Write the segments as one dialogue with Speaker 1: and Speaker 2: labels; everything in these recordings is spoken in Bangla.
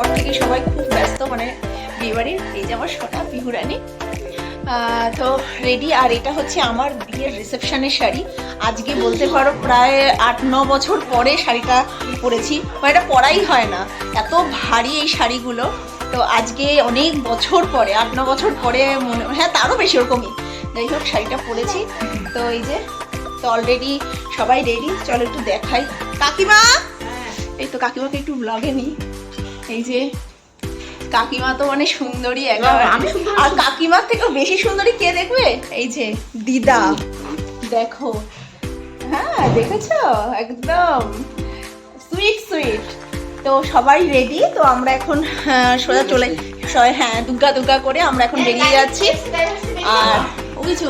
Speaker 1: পর থেকে সবাই খুব ব্যস্ত মানে বিয়েবাড়ির এই যে আমার সোনা বিহুরানি। তো রেডি আর এটা হচ্ছে আমার বিয়ের রিসেপশনের শাড়ি। আজকে বলতে পারো প্রায় আট ন বছর পরে শাড়িটা পরেছি। মানে এটা পরাই হয় না। এত ভারী এই শাড়িগুলো। তো আজকে অনেক বছর পরে আট ন বছর পরে মনে হ্যাঁ তারও বেশি ওরকমই। যাই হোক শাড়িটা পরেছি। তো এই যে তো অলরেডি সবাই রেডি চলো একটু দেখাই। কাকিমা! এই তো কাকিমাকে একটু ব্লগে নিই। এই যে কাকিমা তো মানে সুন্দরী
Speaker 2: আমি
Speaker 1: আর কাকিমার থেকেও বেশি সুন্দরী কে দেখবে? এই যে দিদা। দেখো। হ্যাঁ দেখেছ? একদম। সুইট সুইট তো সবাই রেডি তো আমরা এখন হ্যাঁ, সোজা চলে হ্যাঁ দুর্গা দুর্গা করে আমরা এখন বেরিয়ে যাচ্ছি। আর বুঝছ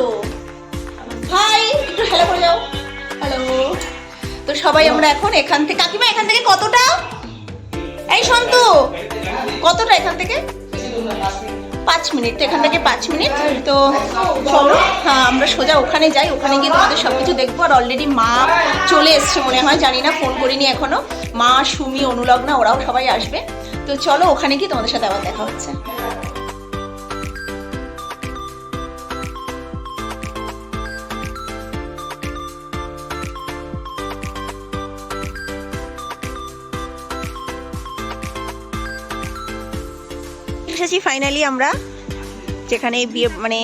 Speaker 1: হাই একটু হ্যালো করে যাও হ্যালো তো সবাই আমরা এখন এখান থেকে কাকিমা এখান থেকে কতটা? এই সন্তু কতটা এখান থেকে? পাঁচ মিনিট তো এখান থেকে পাঁচ মিনিট। তো চলো হ্যাঁ আমরা সোজা ওখানে যাই। ওখানে গিয়ে তোমাদের সব কিছু দেখব। আর অলরেডি মা চলে এসছে মনে হয়, জানি না ফোন করিনি এখনও। মা, সুমি, অনুলগ্না, ওরাও সবাই আসবে। তো চলো, ওখানে গিয়ে তোমাদের সাথে আবার দেখা হচ্ছে। ফাইনালি আমরা যেখানে বিয়ে মানে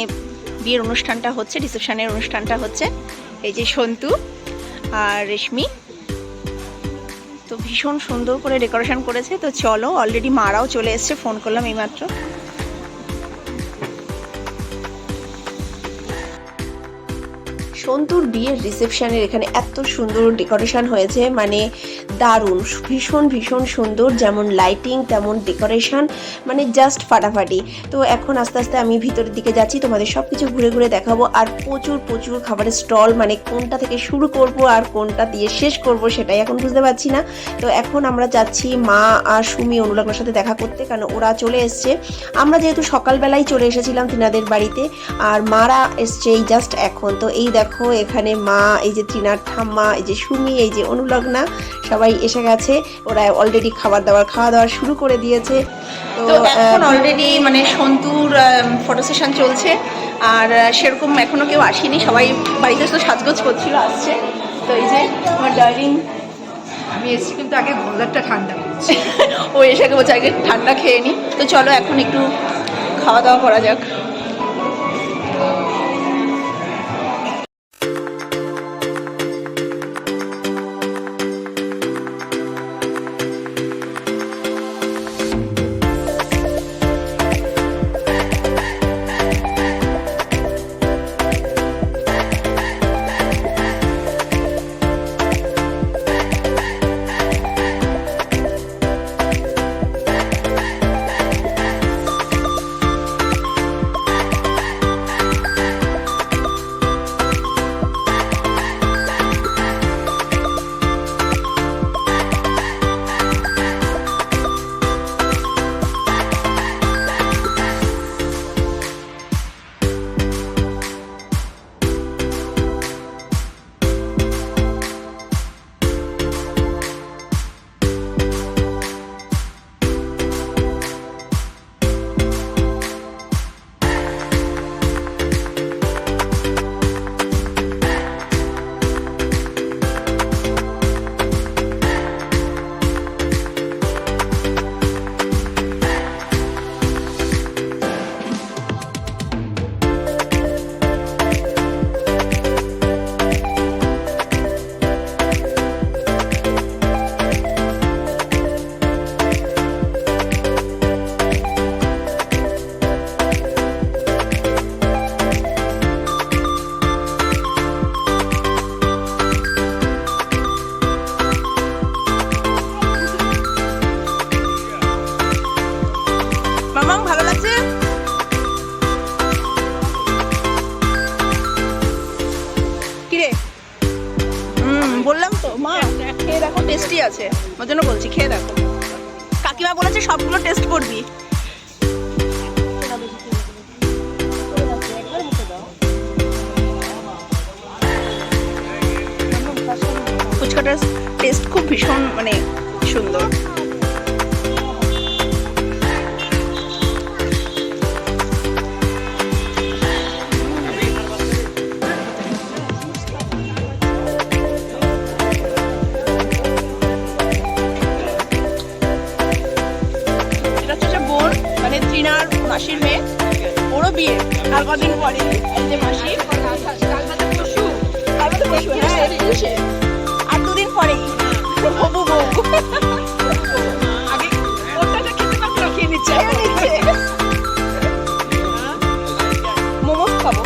Speaker 1: বিয়ের অনুষ্ঠানটা হচ্ছে রিসেপশনের অনুষ্ঠানটা হচ্ছে, এই যে সন্তু আর রেশমি। তো ভীষণ সুন্দর করে ডেকোরেশন করেছে। তো চলো অলরেডি মারাও চলে এসছে ফোন করলাম এইমাত্র। সন্তুর বিয়ের রিসেপশনের এখানে এত সুন্দর ডেকোরেশন হয়েছে। মানে দারুণ, ভীষণ ভীষণ সুন্দর। যেমন লাইটিং তেমন ডেকোরেশন মানে জাস্ট ফাটাফাটি। তো এখন আস্তে আস্তে আমি ভিতরের দিকে যাচ্ছি। তোমাদের সব কিছু ঘুরে ঘুরে দেখাবো। আর প্রচুর প্রচুর খাবারের স্টল মানে কোনটা থেকে শুরু করব আর কোনটা দিয়ে শেষ করব সেটাই এখন বুঝতে পারছি না। তো এখন আমরা যাচ্ছি মা আর সুমি অনুলগ্নের সাথে দেখা করতে। কারণ ওরা চলে এসছে। আমরা যেহেতু সকালবেলায় চলে এসেছিলাম তিনাদের বাড়িতে। আর মারা এসছে এই জাস্ট এখন। তো এই দেখো এখানে মা এই যে তৃণার ঠাম্মা এই যে সুমি এই যে অনুলগ্না সবাই এসে গেছে। ওরা অলরেডি খাবার দাবার খাওয়া দাওয়া শুরু করে দিয়েছে। তো এখন অলরেডি মানে সন্তুর ফটো সেশন চলছে। আর সেরকম এখনও কেউ আসেনি। সবাই বাড়িতে তো সাজগোজ করছিল আসছে। তো এই যে আমার ডার্লিং
Speaker 2: আমি এসেছি কিন্তু আগে গোলাপটা ঠান্ডা
Speaker 1: ও এসে বলছে আগে ঠান্ডা খেয়ে নি। তো চলো এখন একটু খাওয়া দাওয়া করা যাক। টেস্ট খুব ভীষণ মানে সুন্দর। মানে মাসির মেয়ে। আর কদিন পরে মাসি। কাল হ্যাঁ আর হবু বউ।
Speaker 2: আগে ওটা খেতে পারতো না, নিচ্ছে।
Speaker 1: নিচ্ছে। মোমোস খাব।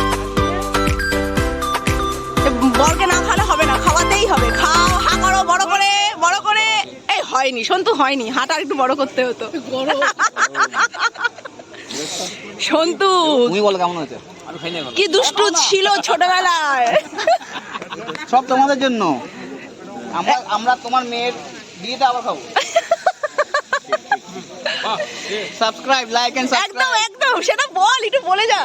Speaker 1: বরকে না খালে হবে না খাওয়াতেই হবে। খাও হা করো বড় করে বড় করে। এই হয়নি সন্তু হয়নি হাঁটা একটু বড় করতে হতো। সন্তু।
Speaker 3: তুমি বলো কেমন হয়েছে।
Speaker 1: কি দুষ্টু ছিল ছোটবেলায়।
Speaker 3: সব তোমাদের জন্য। আমরা আমরা তোমার মেয়ের বিয়েতে আবার খাব। সাবস্ক্রাইব লাইক এন্ড
Speaker 1: একদম
Speaker 3: সাবস্ক্রাইব
Speaker 1: একদম সেটা বল একটু বলে যা।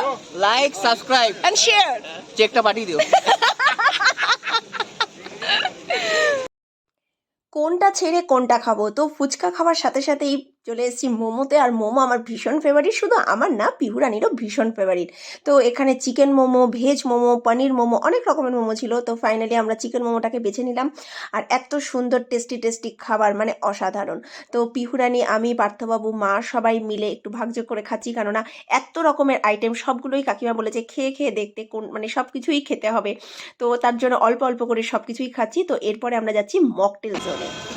Speaker 3: লাইক সাবস্ক্রাইব
Speaker 1: এন্ড শেয়ার
Speaker 3: চেকটা পাঠিয়ে দিও।
Speaker 4: কোনটা ছেড়ে কোনটা খাব? তো ফুচকা খাওয়ার সাথে সাথেই চলে এসেছি মোমোতে। আর মোমো আমার ভীষণ ফেভারিট শুধু আমার না, পিহুরানিরও ভীষণ ফেভারিট তো এখানে চিকেন মোমো ভেজ মোমো, পনির মোমো, অনেক রকমের মোমো ছিল। তো ফাইনালি আমরা চিকেন মোমোটাকে বেছে নিলাম। আর এত সুন্দর টেস্টি টেস্টি খাবার মানে অসাধারণ। তো পিহুরানি, আমি, পার্থবাবু, মা সবাই মিলে একটু ভাগযোগ করে খাচ্ছি। কেননা এত রকমের আইটেম সবগুলোই কাকিমা বলেছে, খেয়ে খেয়ে দেখতে কোন মানে সব কিছুই খেতে হবে। তো তার জন্য অল্প অল্প করে সব কিছুই খাচ্ছি। তো এরপরে আমরা যাচ্ছি মকটেল জোনে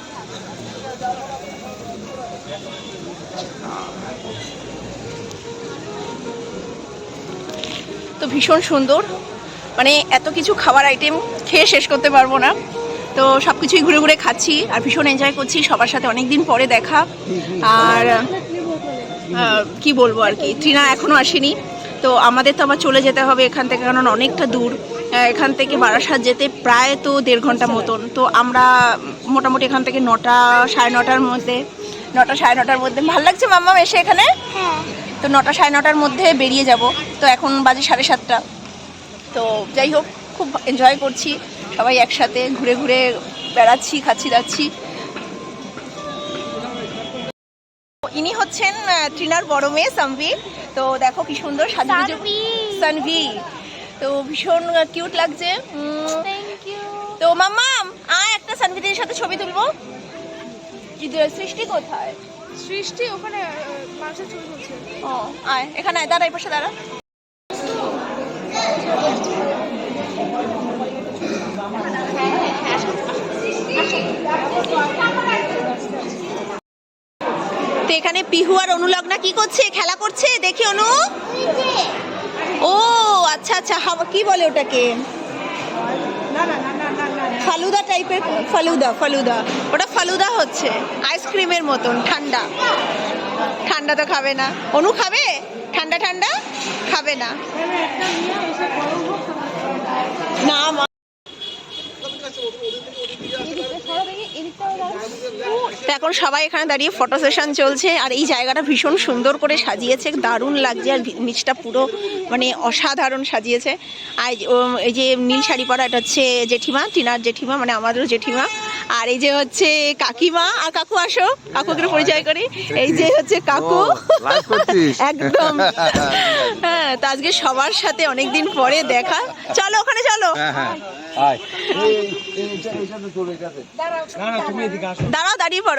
Speaker 1: ভীষণ সুন্দর। মানে এত কিছু খাবার আইটেম খেয়ে শেষ করতে পারব না। তো সব কিছুই ঘুরে ঘুরে খাচ্ছি আর ভীষণ এনজয় করছি। সবার সাথে অনেক দিন পরে দেখা। আর কি বলব আর কি? ট্রিনা এখনও আসেনি। তো আমাদের তো আবার চলে যেতে হবে এখান থেকে, কারণ অনেকটা দূর। এখান থেকে বারাসাত যেতে প্রায় তো দেড় ঘণ্টা মতন। তো আমরা মোটামুটি এখান থেকে নটা, সাড়ে নটার মধ্যে, নটা, সাড়ে নটার মধ্যে। ভালো লাগছে মাম্মা এসে এখানে? তো নটা সাড়ে নটার মধ্যে বেরিয়ে যাব। তো এখন বাজে সাড়ে সাতটা। তো যাই হোক খুব এনজয় করছি। সবাই একসাথে ঘুরে ঘুরে বেড়াচ্ছি খাচ্ছি যাচ্ছি ইনি হচ্ছেন ট্রিনার বড় মেয়ে সানভি। তো দেখো কি সুন্দর সাজু সানভি। তো ভীষণ কিউট লাগছে। তো মাম্মাম আয় একটা সানভিদের সাথে ছবি তুলবো। কি সৃষ্টি কোথায়?
Speaker 2: সৃষ্টি ওখানে মানুষের ছবি তুলছে।
Speaker 1: ও, আয়, এখানে আয়, দাঁড়া, এই পাশে দাঁড়া। তো এখানে পিহু আর অনুলগ্না কি করছে? খেলা করছে? দেখি, অনু। ও আচ্ছা আচ্ছা কি বলে ওটাকে? ফালুদা টাইপের ফালুদা ফালুদা। ওটা ফালুদা হচ্ছে। আইসক্রিমের মতন, ঠান্ডা। ঠান্ডা তো খাবে না। অনু খাবে? ঠান্ডা ঠান্ডা? খাবে না। না মা তো এখন সবাই এখানে দাঁড়িয়ে ফটো সেশন চলছে আর এই জায়গাটা ভীষণ সুন্দর করে সাজিয়েছে দারুণ লাগছে আর নিচটা পুরো মানে অসাধারণ সাজিয়েছে। আর এই যে- নীল শাড়ি পরা এটা হচ্ছে জেঠিমা টিনার জেঠিমা মানে আমাদেরও জেঠিমা। আর এই যে হচ্ছে কাকিমা আর কাকু আসো কাকু কাকুকে পরিচয় করি। এই যে হচ্ছে কাকু। একদম। হ্যাঁ তো আজকে সবার সাথে অনেকদিন পরে দেখা। চলো ওখানে চলো।
Speaker 5: হ্যাঁ হ্যাঁ।
Speaker 1: দাঁড়াও দাঁড়িয়ে পড়ো।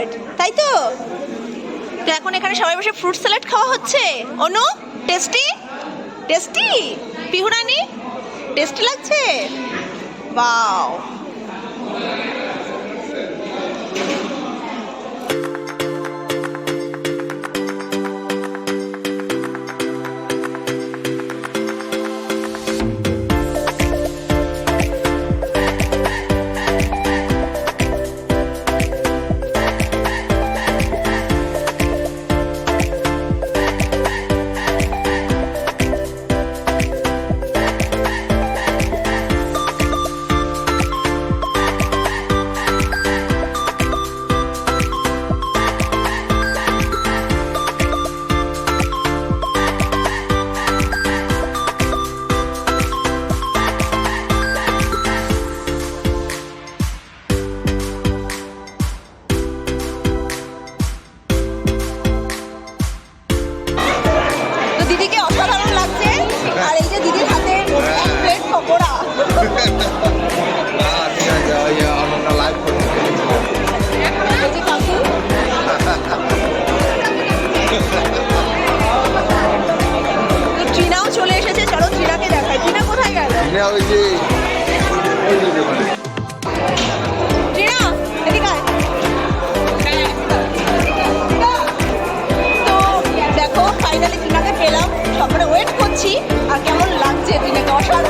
Speaker 1: স্যালাড তাই তো? তো এখন এখানে সবাই বসে ফ্রুট স্যালাড খাওয়া হচ্ছে? Anu tasty tasty Pihurani? Tasty লাগছে? বাও ফাইনালি ট্রিনাকে পেলাম। তারপরে ওয়েট করছি আর কেমন লাগছে ট্রিনাকে অসাধারণ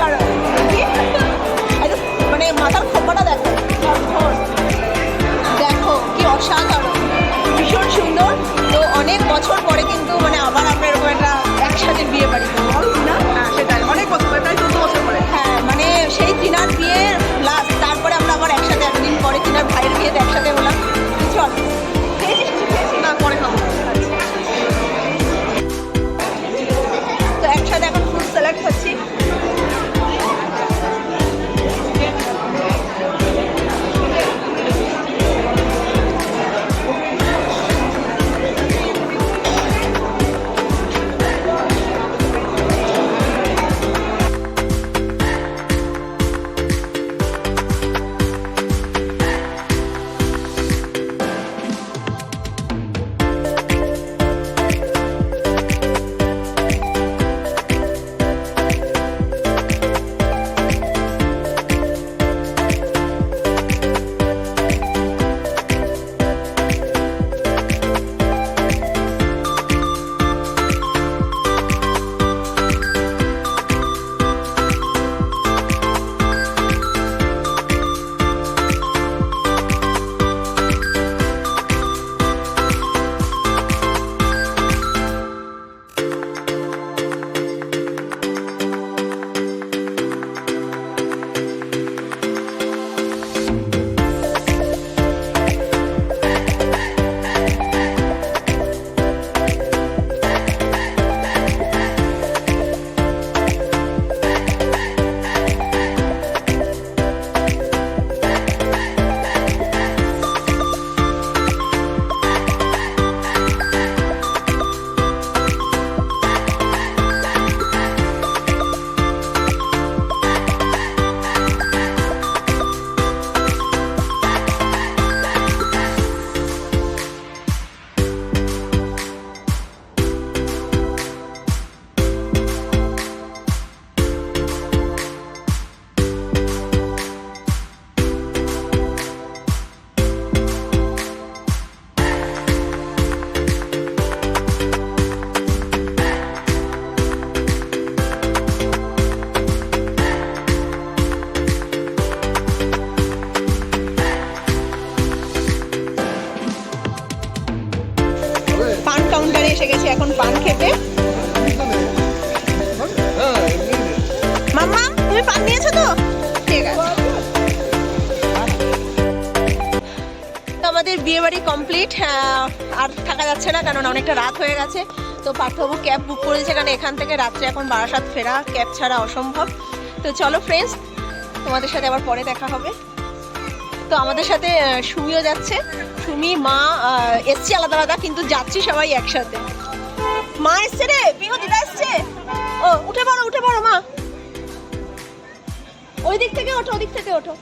Speaker 1: হয়ে গেছে। তো পার্থবাবু ক্যাব বুক করেছে কারণ এখান থেকে রাত্রে এখন বারাসাত ফেরা, ক্যাব ছাড়া অসম্ভব। তো চলো ফ্রেন্ডস তোমাদের সাথে আবার পরে দেখা হবে। তো আমাদের সাথে সুমিও যাচ্ছে। সুমি, মা এসছে আলাদা আলাদা, কিন্তু যাচ্ছি সবাই একসাথে। মা এসছে রে পিহু দিদা এসছে। ও, উঠে পড়ো উঠে পড়ো, মা। ওই দিক থেকে ওঠো ওই দিক থেকে ওঠো।